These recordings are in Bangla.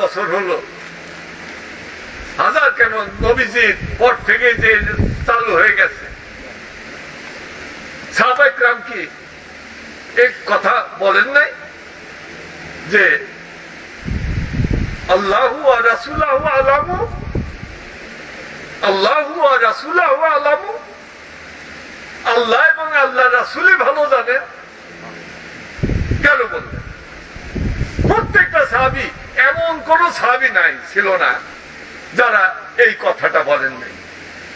বছর হলো। হাজার কেন নবীজির পর থেকে যে চালু হয়ে গেছে। সাহাবাইকরাম কি এক কথা বলেন নাই? যে আল্লাহু আর রাসুলাহু আলামু, আল্লাহু আর রাসুলাহু আলামু। আল্লাহ এবং আল্লাহ রাসুলই ভালো জানেন। কেন বললেন? প্রত্যেকটা সাহাবি এমন কোন সাহাবি নাই, ছিল না, যারা এই কথাটা বলেন নাই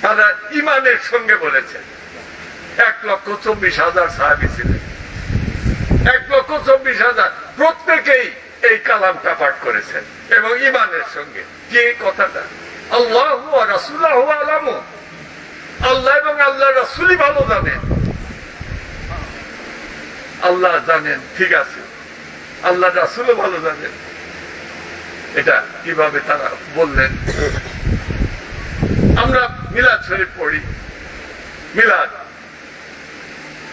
তারা ইমানের সঙ্গে বলেছেন এক লক্ষ চব্বিশ হাজার সাহাবি ছিলেন। এক লক্ষ চব্বিশ হাজার প্রত্যেকেই এই কালামটা পাঠ করেছেন এবং ইমানের সঙ্গে। কি কথাটা? আল্লাহ রাসুল্লাহ আলামু। আল্লাহ এবং আল্লাহ রাসুলই ভালো জানেন। আল্লাহ জানেন, ঠিক আছে। আল্লাহ রাসুলও ভালো জানেন। এটা কীভাবে তারা বললেন? আমরা মিলাদ শরীফ পড়ি। মিলাদ।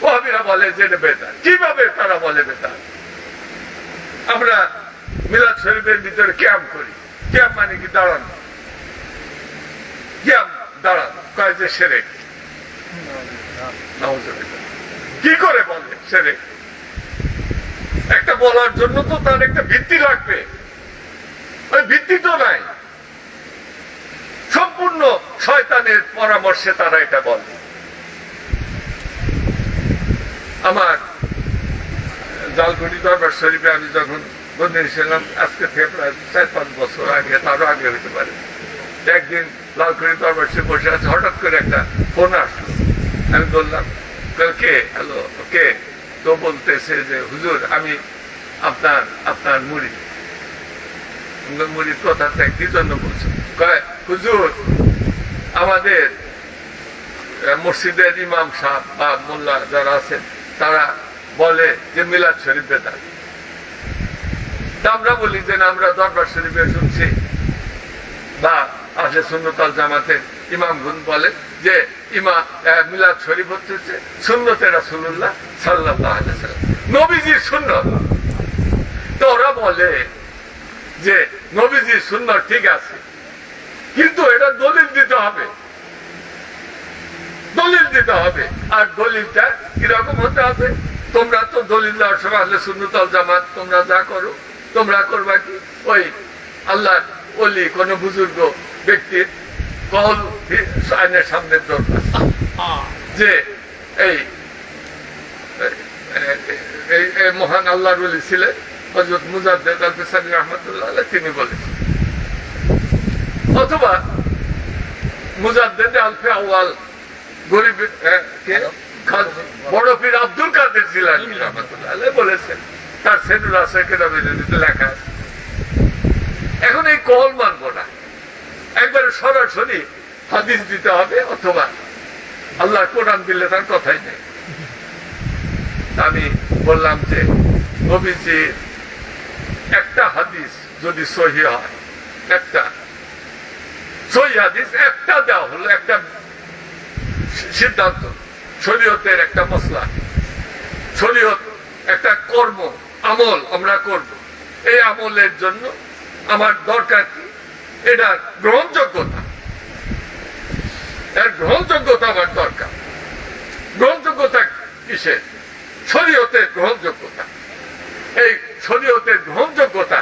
ওহাবিরা বলে যে বেতার কীভাবে তারা বলে বেতার আমরা মিলাদ শরীফের ভিতরে ক্যাম্প করি। ক্যাম্প মানে কি? দাঁড়ানো। ক্যাম্প, দাঁড়ানো। কয় যে সেরে কি করে বলে সেরে একটা বলার জন্য তো তার একটা ভিত্তি লাগবে। ওই ভিত্তি তো নাই। সম্পূর্ণ শয়তানের পরামর্শে তারা এটা বলে। আমার জালকুড়ি দরবার শরীফে আমি যখন বন্ধু ছিলাম আজকে থেকে প্রায় চার পাঁচ বছর আগে, তারও আগে হতে পারে। একদিন লালকুড়ি দরবার শরীফ বসে আছে, হঠাৎ করে একটা ফোন আসলো। আমি বললাম কে? হ্যালো, কে? তো বলতেছে যে, হুজুর, আমি আপনার আপনার মুড়ি। মুড়ির কথাটা কি জন্য বলছো। কয়, হুজুর, আমাদের মসজিদের ইমাম সাহেব বা মোল্লা যারা আছেন তারা বলে যে মিলাদ শরীফ আমরা বলি যে আমরা দরবার শরীফে শুনছি। বা আসলে সুন্নতাল জামাতে ইমাম গুন বলে যে ইমা মিলাদ শরীফ হচ্ছে সুন্নতে রাসুল্লাহ সাল্লাহ নবীজির সুন্নত। তো ওরা বলে যে নবীজির সুন্নত ঠিক আছে। কিন্তু এটা দলিল দিতে হবে। দলিল দিতে হবে। আর দলিলটা কীরকম হতে হবে? তোমরা তো দলিল দেওয়ার সময় আসলে সুন্নতল জামাত, তোমরা যা করো, তোমরা করবা কি? ওই আল্লাহ অলি কোন বুজুর্গ ব্যক্তির কহল আইনের সামনে দরকার যে এই মহান আল্লাহর বলি ছিলেন হজরত মুজাদ্দেদ আল ফিসানি রহমতুল্লাহ তিনি বলেছেন। অথবা মুজাদ্দেদ আলফে আওয়াল গরিব বড় পীর আব্দুল কাদের জিলানি রহমতুল্লাহ বলেছেন। তার সেনুল লেখা আছে। এখন এই কল মানবো না। একবারে সরাসরি হাদিস দিতে হবে অথবা আল্লাহ কোরআন দিলে তার কথাই নেই। আমি বললাম যে নবীজি একটা হাদিস যদি সহি হয়, একটা। সহি হাদিস একটা দেওয়া হলো, একটা সিদ্ধান্ত। শরীয়তের একটা মশলা শরীয়ত একটা কর্ম, আমল আমরা করব। এই আমলের জন্য আমার দরকার কি? এটা গ্রহণযোগ্যতা। এর গ্রহণযোগ্যতা আমার দরকার। গ্রহণযোগ্যতা কিসের? শরীয়তের গ্রহণযোগ্যতা। এই শরীয়তের গ্রহণযোগ্যতা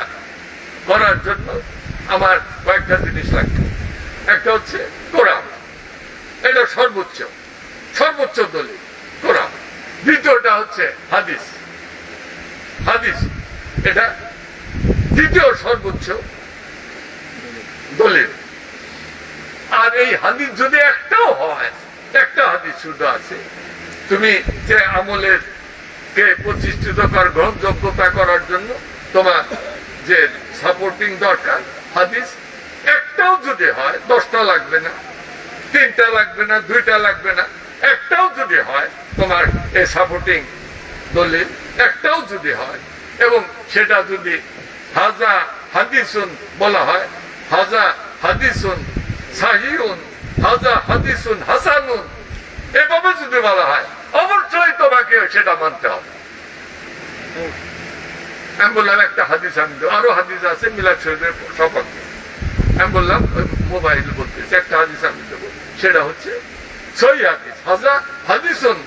করার জন্য আমার কয়েকটা জিনিস লাগবে। একটা হচ্ছে কোরআন। এটা সর্বোচ্চ। সর্বোচ্চ দলিল, কোরআন। দ্বিতীয়টা হচ্ছে হাদিস। হাদিস, এটা দ্বিতীয় সর্বোচ্চ দলিল। আর এই হাদিস যদি একটাও হয়, একটা হাদিস শুধু আছে, তুমি যে আমলের কে প্রতিষ্ঠিত কর গ্রহণযোগ্যতা করার জন্য তোমার যে সাপোর্টিং দরকার, হাদিস, একটাও যদি হয়, দশটা লাগবে না, তিনটা লাগবে না, দুইটা লাগবে না, একটাও যদি হয়, তোমার এই সাপোর্টিং দলিল একটাও যদি হয়, এবং সেটা যদি হাজা হাদিসুন বলা হয়, হাজা হাদিসুন সাহিউন, হাজা হাদিসুন হাসানুন, এভাবে যদি বলা হয় অবশ্যই তোমাকে সেটা মানতে হবে। আমি বললাম, একটা হাদিস আমি আরও হাদিস আছে, মিলাদ শরীফের সপক্ষে আমি বললাম মোবাইল বলতেছে, একটা হাদিস আমি দেবো। সেটা হচ্ছে হাদিস। হাজা হাদিসন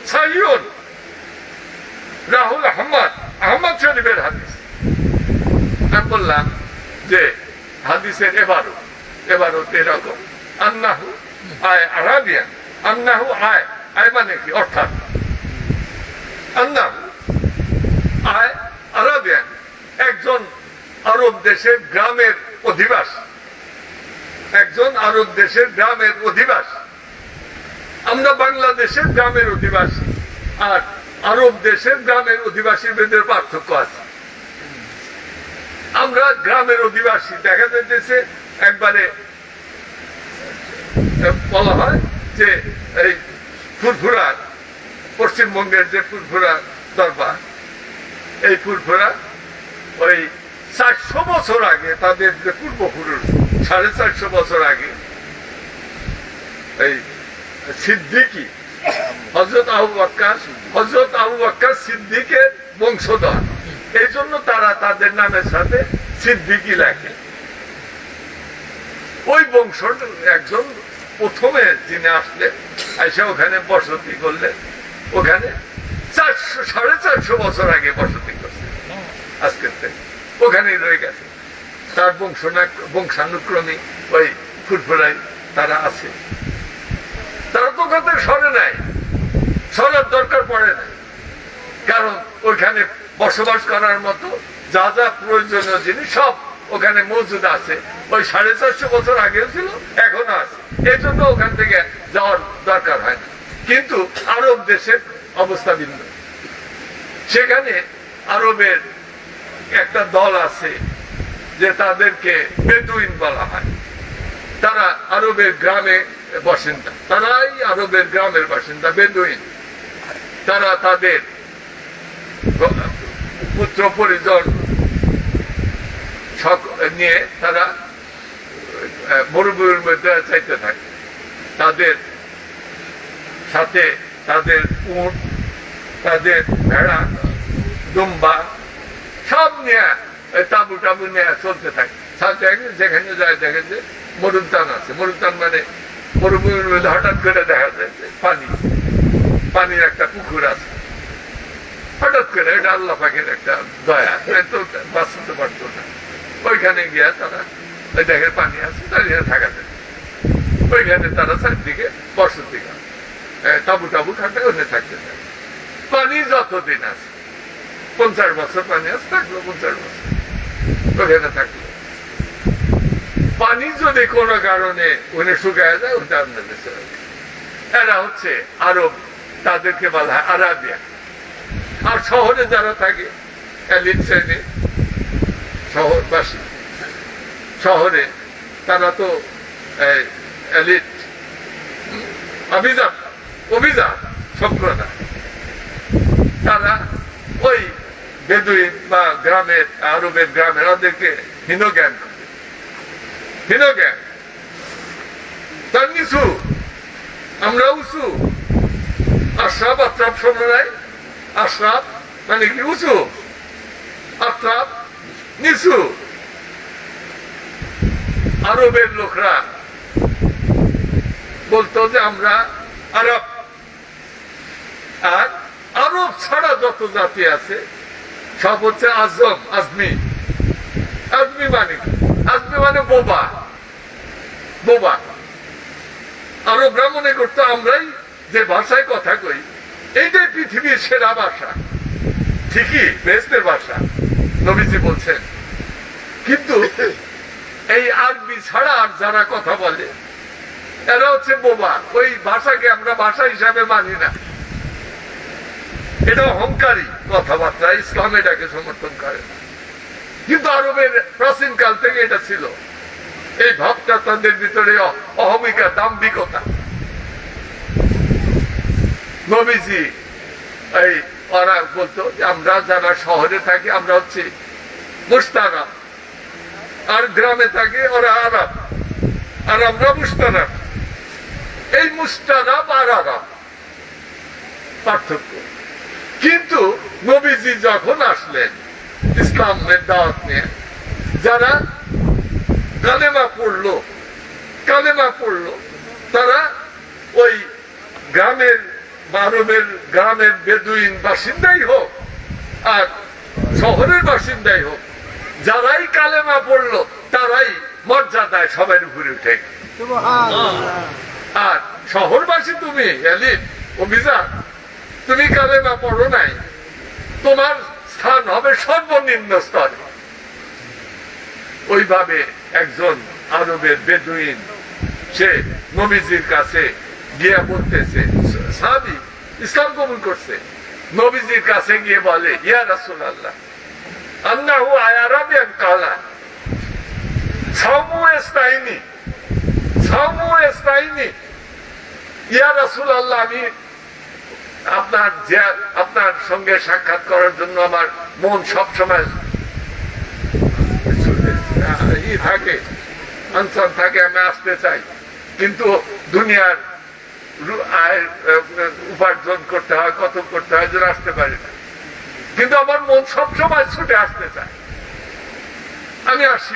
রাহুল আহমদ আহমদ শরীফের হাদিস। আমি বললাম যে হাদিসের এবারও এবারও এরকম। আন্নাহু আয় আরাবিয়ান। আন্নাহু আয় আয় মানে কি? অর্থাৎ আরাবিয়ান একজন আরব দেশের গ্রামের অধিবাসী। একজন আরব দেশের গ্রামের অধিবাসী। আমরা বাংলাদেশের গ্রামের অধিবাসী আর আরব দেশের গ্রামের অধিবাসীর মধ্যে পার্থক্য আছে। আমরা গ্রামের অধিবাসী, দেখা যাইতেছে একবারে, বলা হয় যে এই ফুরফুরা পশ্চিমবঙ্গের যে ফুরফুরা দরবার, এই ফুরফুরা ওই চারশো বছর আগে, তাদের যে পূর্বপুরুষ, সাড়ে চারশো বছর আগে, এই সিদ্দিকি হজরত আবু বাক্কার হজরত আবু বাক্কার সিদ্দিকের বংশধর। এই জন্য তারা তাদের নামের সাথে সিদ্দিকি লেখে। ওই বংশর একজন প্রথমে যিনি আসলেন, এসে ওখানে বসতি করলেন। ওখানে চারশো, সাড়ে চারশো বছর আগে বসতি করছে। আজকের ওখানেই রয়ে গেছে। তার বংশ বংশানুক্রমে ওই ফুটফুরাই তারা আছে। তারা তো ওখান সরে নাই। সরার দরকার পড়ে না। কারণ ওখানে বসবাস করার মতো যা যা প্রয়োজনীয় জিনিস সব ওখানে মজুদ আছে। ওই সাড়ে চারশো বছর আগেও ছিল, এখনও আছে। এই জন্য ওখান থেকে যাওয়ার দরকার হয় না। কিন্তু আরব দেশের অবস্থা ভিন্ন। সেখানে আরবের একটা দল আছে যে তাদেরকে বেদুইন বলা হয়। তারা আরবের গ্রামে বাসিন্দা তারাই আরবের গ্রামের বাসিন্দা, বেদুইন। তারা তাদের পুত্র পরিজন নিয়ে তারা মরুভূমির মধ্যে চাইতে থাকে। তাদের সাথে তাদের উট, তাদের ভেড়া, দুম্বা, সব নিয়ে তাবু টাবু নিয়ে চলতে থাকে। যেখানে যায় দেখে যে মরুদ্যান আছে। মরুদ্যান মানে মরুভূমির মধ্যে হঠাৎ করে দেখা যায় পানি, পানির একটা পুকুর আছে। হঠাৎ করে এটা আল্লাহ পাকের একটা দয়া। তো বাঁচতে পারতো না। ওইখানে গিয়া তারা ওই দেখে পানি আছে দাঁড়িয়ে থাকা যায়। ওইখানে তারা চারদিকে বসতি তাবু টাবু খাটে ওখানে থাকতে থাকে পানি যতদিন আছে পঞ্চাশ বছর পানি আছে থাকল পঞ্চাশ বছর। ওখানে থাকল। পানি যদি কোনো কারণে ওখানে শুকায় যায় ওটা আপনাদের চলে এরা হচ্ছে আরব তাদেরকে বলা হয় আরাবিয়া। আর শহরে যারা থাকে এলিট শ্রেণি শহরবাসী শহরে তারা তো এলিট হুম, অভিজাত অভিজাত সম্প্রদায় তারা ওই বেদুইন বা গ্রামের, আরবের গ্রামের ওদেরকে হীনজ্ঞান করে। হীনজ্ঞান। তার নিচু, আমরা উঁচু। আশ্রাপ আত্রাপ নাই আশ্রাপ মানে কি উঁচু? আত্রাপ নিচু। আরবের লোকরা বলতো যে আমরা আরব আর আরব ছাড়া যত জাতি আছে, সব হচ্ছে আজম, আজমি। আজমি মানে আজমি মানে বোবা। বোবা। আরবরা মনে করতো, আমরাই যে ভাষায় কথা কই এইটাই পৃথিবীর সেরা ভাষা। ঠিকই বেস্টের ভাষা, নবীজি বলছেন। কিন্তু এই আরবি ছাড়া আর যারা কথা বলে, এরা হচ্ছে বোবা। ওই ভাষাকে আমরা ভাষা হিসাবে মানি না। এটা অহংকারী কথাবার্তা, ইসলাম এটাকে সমর্থন করে। কিন্তু আরবের প্রাচীন কাল থেকে এটা ছিল। এই ভাবটা তাদের ভিতরে অহমিকা, দাম্ভিকতা। নবীজি এই ওরা বলতো যে, আমরা যারা শহরে থাকি, আমরা হচ্ছে মুস্তারাম আর গ্রামে থাকে ওরা আরাম আর আমরা মুস্তারাম এই মুস্তারাম আর আরাম পার্থক্য। কিন্তু নবীজি যখন আসলেন ইসলামের দাওয়াত নিয়ে যারা কালেমা পড়ল কালেমা পড়ল তারা ওই গ্রামের মানবের গ্রামের বেদুইন বাসিন্দাই হোক আর শহরের বাসিন্দাই হোক যারাই কালেমা পড়ল তারাই মর্যাদায় সবাই উপরে উঠে আর শহরবাসী তুমি অভিযান তুমি কালেমা পড়ো নাই। তোমার স্থান হবে সর্বনিম্ন স্তরে। ওইভাবে একজন আরবের বেদুইন, সে নবীজির কাছে গিয়ে বলতেছে, সাহাবি, ইসলাম কবুল করছে? নবীজির কাছে গিয়ে বলে, ইয়া রাসুল আল্লাহ আন্নাহু আয়ারাবিয়ান কালা সামু এস্তাইনি ইয়া রাসুল আল্লাহ আমি আপনার আপনার সঙ্গে সাক্ষাৎ করার জন্য আমার মন সবসময় ই থাকে অঞ্চল থাকে, আমি আসতে চাই। কিন্তু দুনিয়ার উপার্জন করতে হয় কত করতে হয় যেন আসতে পারি না। কিন্তু আমার মন সবসময় ছুটে আসতে চায়। আমি আসি।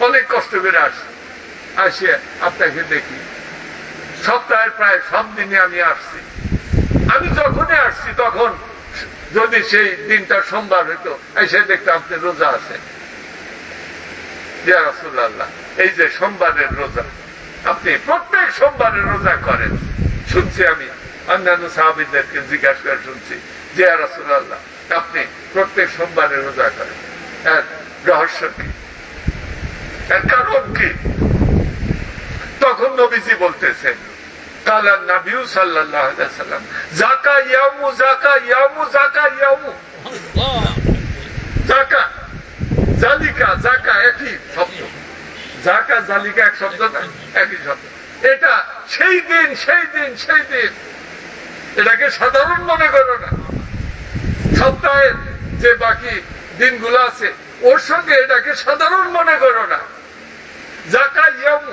অনেক কষ্ট করে আসি। আসিয়ে আপনাকে দেখি। সপ্তাহের প্রায় সব দিনে আমি আসছি। আমি যখনই আসছি তখন যদি সেই দিনটা সোমবার হইতো এসে দেখতাম আপনি রোজা আছেন। এই যে সোমবারের রোজা আপনি প্রত্যেক সোমবারের রোজা করেন। শুনছি আমি অন্যান্য সাহাবিদেরকে জিজ্ঞাসা করে শুনছি যে রাসূলুল্লাহ, আপনি প্রত্যেক সোমবারের রোজা করেন। এর রহস্য কি? এর কারণ কি? তখন নবীজি বলতেছেন এটাকে সাধারণ মনে করো না। সপ্তাহের যে বাকি দিনগুলো আছে, ওর সঙ্গে এটাকে সাধারণ মনে করো না। জাকা ইয়ামু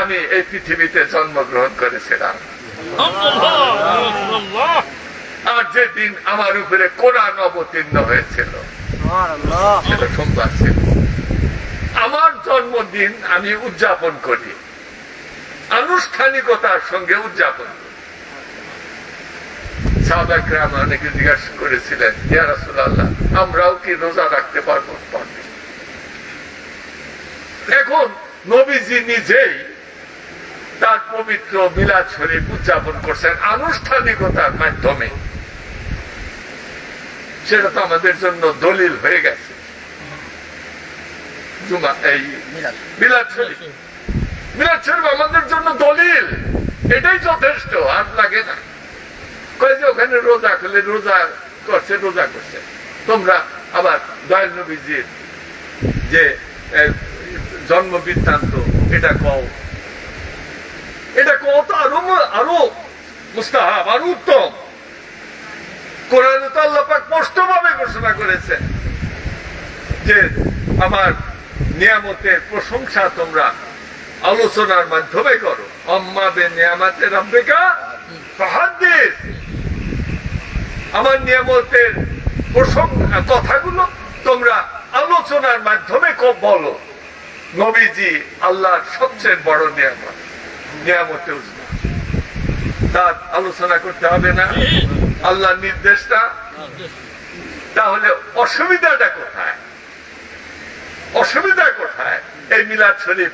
আমি এই পৃথিবীতে জন্মগ্রহণ করেছিলাম। আর যেদিন আমার উপরে কোরআন অবতীর্ণ হয়েছিল আমার জন্মদিন আমি উদযাপন করি। আনুষ্ঠানিকতার সঙ্গে উদযাপন করি। অনেকে জিজ্ঞাসা করেছিলেন, ইয়া আমরাও কি রোজা রাখতে পারবে? এখন নবীজি নিজেই তার পবিত্র মিলাদ শরীফ উদযাপন করছেন আনুষ্ঠানিকতার মাধ্যমে। সেটা তো আমাদের জন্য দলিল হয়ে গেছে। এই মিলাদ শরীফ মিলাদ শরীফ আমাদের জন্য দলিল এটাই যথেষ্ট আর লাগে না। কয় যে ওখানে রোজা করলে রোজা করছে রোজা করছে। তোমরা আবার দয়াল নবীজির যে জন্ম বৃত্তান্ত এটা কও। এটা কত আরও আরও মুস্তাহাব আরও উত্তম কোরআন তো আল্লাহ পাক স্পষ্টভাবে ঘোষণা করেছে যে আমার নিয়ামতের প্রশংসা তোমরা আলোচনার মাধ্যমে করো। অম্মা বে নিয়ামাতে ফাহাদ্দিস আমার নিয়ামতের প্রসঙ্গ কথাগুলো তোমরা আলোচনার মাধ্যমে বলো। নবীজি আল্লাহর সবচেয়ে বড় নিয়ামত। নিয়ামতে উজমা তার আলোচনা করতে হবে না। আল্লাহর নির্দেশটা। তাহলে অসুবিধাটা কোথায়? অসুবিধা কোথায়? এই মিলাদ শরীফ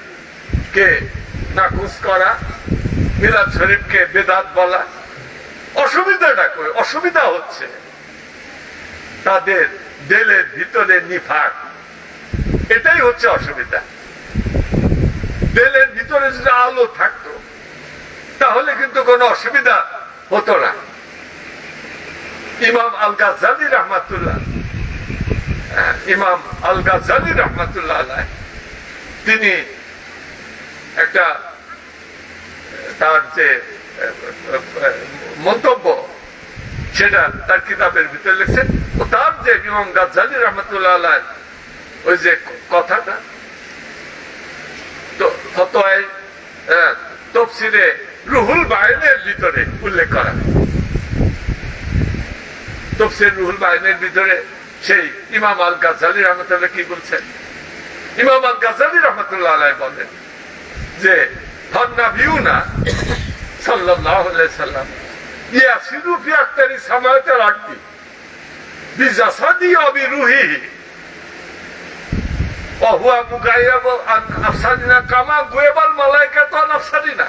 কে নাকুচ করা, মিলাদ শরীফকে বেদাত বলা। অসুবিধাটা কই? অসুবিধা হচ্ছে তাদের দেলের ভিতরে নিফাক। এটাই হচ্ছে অসুবিধা। দেলের ভিতরে যদি আলো থাকতো তাহলে কিন্তু কোনো অসুবিধা হতো না। ইমাম আল গাজ্জালি রহমাতুল্লাহ ইমাম আল গাজালি রহমতুল্লাহ তিনি একটা তার যে মন্তব্য সেটা তার কিতাবের ভিতরে লিখছেন। ও তার যে ইমাম গাজালি রহমতুল্লাহ ওই যে কথাটা তো ফতোয়ায় আহ, তফসিরে রুহুল বাহিনের ভিতরে উল্লেখ করা। তফসির রুহুল বাহিনের ভিতরে সেই ইমাম আল গাজালি রহমতুল্লাহ কি বলছেন? ইমাম আল গাজালি রহমতুল্লাহ আলাই বলেন যে হন্না ভিউ না সাল্লাহ সাল্লাম ইয়া ফিয়াক্তারি সামায়তে রাখবি বিজাসাদি অবি রুহি অহুয়া মুগাইয়াব না কামা গুয়েবাল মালাইকা তো না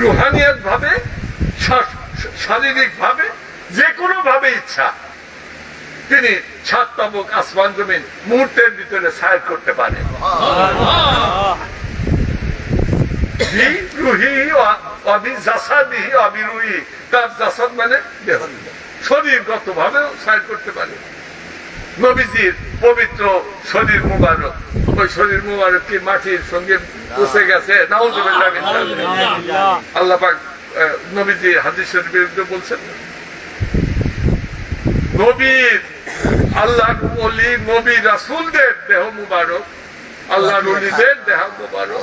রুহানিয়াত ভাবে শারীরিক ভাবে যে কোনো ভাবে ইচ্ছা, তিনি তাবুক আসমান জমিন মুহূর্তের ভিতরে সাইড করতে পারে তার জাসাদ মানে শরীরগত ভাবেও সাইড করতে পারে। নবীজির পবিত্র শরীর মুবারক। ওই শরীর মাটির সঙ্গে পুষে গেছে। আল্লাহ পাক নবীজি বিরুদ্ধে বলছেন নবীর আল্লাহ অলি নবী রাসূলদের দেহ মুবারক আল্লাহ দেহ মুবারক,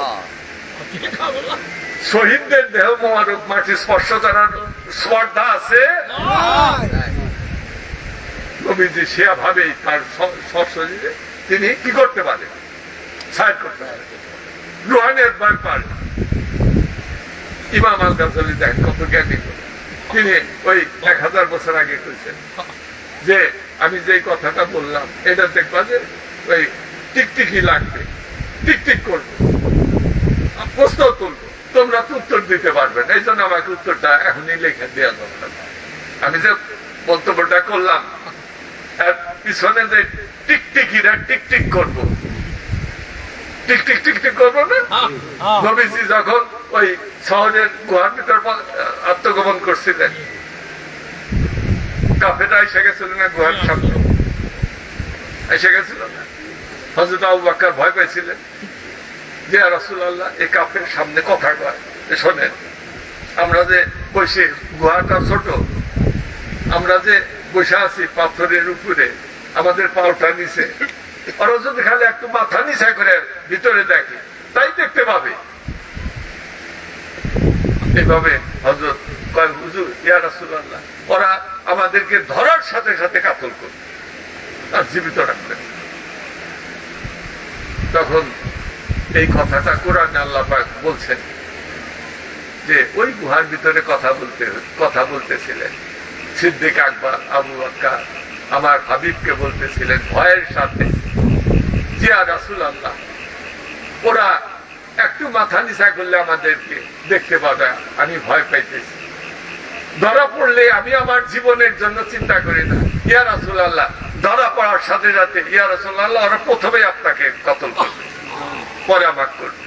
শহীদদের দেহ মুবারক মাটি স্পর্শ করার স্পর্ধা আছে? নবীজি সেয়া ভাবেই তার সশরীরে তিনি কি করতে পারে সাইড করতে পারে রুহানের ব্যাপার ইমাম আল গাজালি দেখেন কত জ্ঞানী। তিনি ওই এক হাজার বছর আগে করেছেন যে, আমি কথাটা বললাম, এটা দেখবা যে ওই টিকটিকি লাগবে। টিকটিক করব। প্রশ্ন তুলবো, তোমরা তো উত্তর দিতে পারবে না। এই জন্য আমাকে উত্তরটা এখনই লিখে দেওয়া দরকার। আমি যে মন্তব্যটা করলাম পিছনে যে টিকটিকিরা টিকটিক করব টিকটিক টিকটিক করব না? নবীজি যখন ওই শহরের গুহার ভিতর আত্মগোপন করছিলেন কাফেরা এসে গেছিল না গুহার সামনে? এসে গেছিল না? হজরত আবু বাক্কার ভয় পেয়েছিলেন যে রসুল আল্লাহ এই সামনে কথা কয় শোনেন আমরা যে বসে গুহাটা ছোট আমরা যে বসে আছি পাথরের উপরে আমাদের পাওটা নিচে ওরা যদি খালি একটু মাথা নিচা করে ভিতরে দেখে, তাই দেখতে পাবে। এইভাবে হজরত হুজুর, ইয়া রাসূলুল্লাহ, ওরা আমাদেরকে ধরার সাথে সাথে কাতল করবে আর জীবিত রাখবেন তখন এই কথাটা কোরআন আল্লাহ বলছেন যে, ওই গুহার ভিতরে কথা বলতে, কথা বলতেছিলেন। সিদ্দিক আকবর, আবু বাক্কা, আমার হাবিবকে বলতেছিলেন, ভয়ের সাথে। ওরা একটু মাথা নিচা করলে আমাদেরকে দেখতে পাবে, আমি ভয় পাইতেছি। ধরা পড়লে আমি আমার জীবনের জন্য চিন্তা করি না। ইয়া রাসুল আল্লাহ ধরা পড়ার সাথে সাথে ইয়া রাসুল আল্লাহ ওরা প্রথমে আপনাকে কতল করবে, পরে আমার করবে।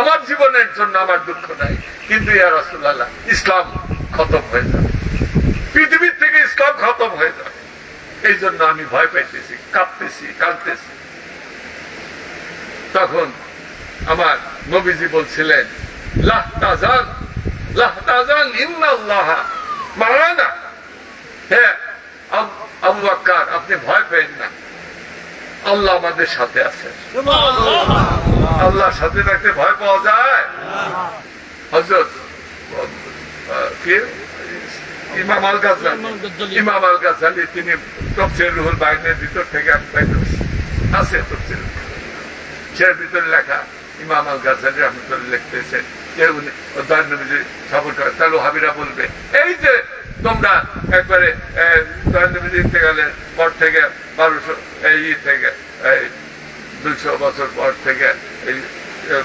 আমার জীবনের জন্য আমার দুঃখ নাই, কিন্তু ইয়া রাসুল আল্লাহ ইসলাম খতম হয়ে যাবে। পৃথিবীর থেকে ইসলাম খতম হয়ে যাবে। এই জন্য আমি ভয় পাইতেছি, কাঁপতেছি, কাঁদতেছি। তখন আমার নবীজি বলছিলেন লাহতাজান লাহতাজান ইন্নাল্লাহ মারানা। হ্যাঁ আবু বাক্কার আপনি ভয় পেয়েন না। আল্লাহ আমাদের সাথে আছেন। আল্লাহর সাথে থাকতে ভয় পাওয়া যায়। হজরত কে? ইমাম আল গাজ্জালি ইমাম আল গাজ্জালি তিনি তফসির রুহুল বাইনের ভিতর থেকে আছে তফসির। সের ভিতরে লেখা। ইমাম আল রহমতুল্লাহ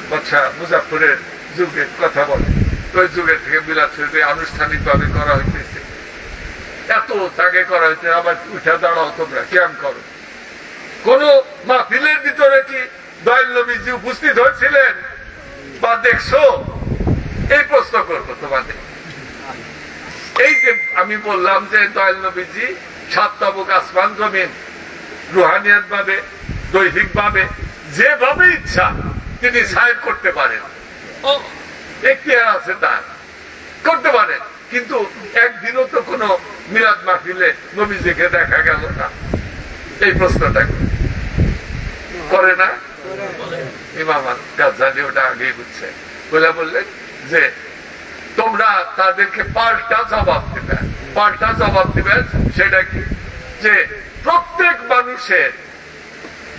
বাচ্চা মুজাফরের যুগের কথা বলে। ওই যুগের থেকে শরীফে আনুষ্ঠানিকভাবে করা হইতেছে। এত তাকে করা হইতে আবার উঠে দাঁড়াও তোমরা ক্যাম করো। কোন মাহফিলের ভিতরে কি দয়াল উপস্থিত হয়েছিলেন। বা দেখছ, এই প্রশ্ন করব তোমাদের। এই যে আমি বললাম যে দয়াল নবীজি সাত তাবুক আসমান জমিন রুহানিয়াত ভাবে দৈহিক ভাবে যেভাবে ইচ্ছা, তিনি সাহেব করতে পারেন। এখতিয়ার আছে তার। করতে পারেন, কিন্তু একদিনও তো কোনো মিলাদ মাহফিলে নবীজিকে দেখা গেল না। এই প্রশ্নটা করে না? ইমাম গাজ্জালি ওটা আগেই বুঝছে বলে বললেন যে তোমরা তাদেরকে পাল্টা জবাব দিবে। পাল্টা জবাব দিবেন সেটা কি? যে প্রত্যেক মানুষের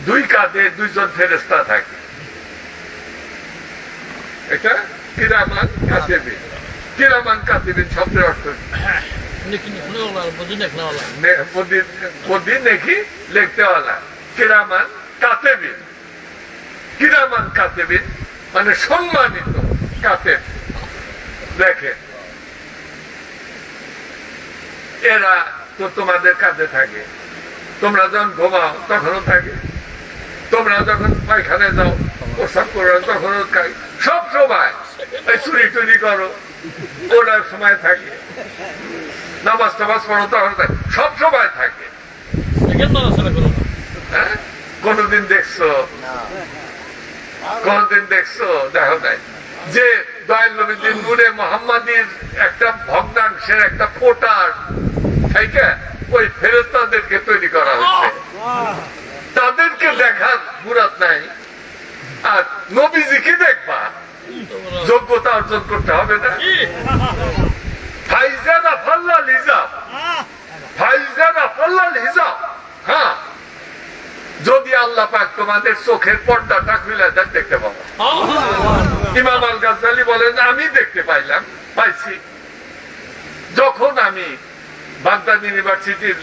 দুই কাঁধে দুইজন ফেরেস্তা থাকে। এটা কিরামান কাতিবিন কিরামান কাতিবিন শব্দের অর্থ লিখতে হলা। কিরামান কাতেবিন কিরামান কাতেবিন মানে সম্মানিত কাতেব দেখে এরা তো তোমাদের কাছে থাকে। তোমরা যখন ঘুমাও তখনও থাকে। তোমরা যখন পায়খানে যাও প্রস্রাব করো তখনও থাকে সব সময় এই চুরি টুরি করো ওটার সময় থাকে। নামাজ টামাজ পড়ো তখন থাকে। সব সময় থাকে। হ্যাঁ? কোনদিন দেখছ? কোনদিন দেখছ দেখো নাই যে দয়াল নবীদের নূরে মোহাম্মদীর একটা ভগ্নাংশের একটা ফোটার থেকে ওই ফেরস্তাদেরকে তৈরি করা হচ্ছে তাদেরকে দেখার মুরাদ নাই। আর নবীজিকে দেখবা, যোগ্যতা অর্জন করতে হবে না। ফাইজানা ফাল্লা লিজাব ফাইজানা ফাল্লা লিজাব হ্যাঁ। যদি আল্লাহ পাক তোমাদের চোখের পর্দাটা খুলে দেন দেখতে পাবো ইমাম আল গাজ্জালি বলেন আমি দেখতে পাইলাম পাইছি। যখন আমি বাগদাদ ইউনিভার্সিটির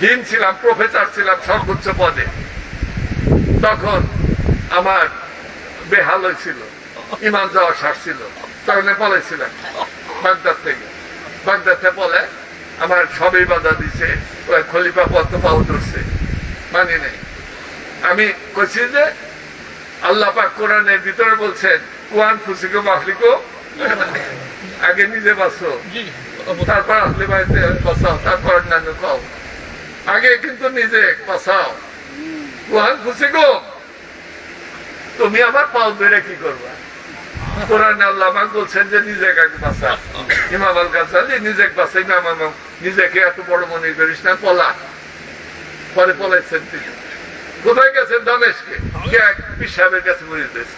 ডিন ছিলাম প্রফেসর ছিলাম সর্বোচ্চ পদে তখন আমার বেহাল হয়েছিল ইমান যাওয়া সারছিল তখন বলেছিলাম বাগদাদ থেকে। বাগদাদে বলে আমার সবই বাধা দিছে খলিফা পদ্ম পাও ধরছে মানি নেই। আমি কইছি যে আল্লাহ পাক কোরআনের ভিতরে বলছেন কুয়ান ফুসিকো মাফলিকো আগে নিজে বাঁচো। তারপর আসলে বাড়িতে বাঁচাও তারপর অন্যান্য খাও। আগে কিন্তু নিজে বাঁচাও। কুয়ান ফুসিকো? তুমি আমার পাও ধরে কি করবা? কোরআন আল্লাহ আমাকে বলছেন যে নিজেকে আগে বাঁচা ইমাম আল গাছালি নিজেকে বাঁচা ইমাম আমা- নিজেকে এত বড় মনে করিস না পলা। পরে পলাইছেন তিনি। কোথায় গেছেন দামেশকে? এক পিসাবের কাছে মরিতেছে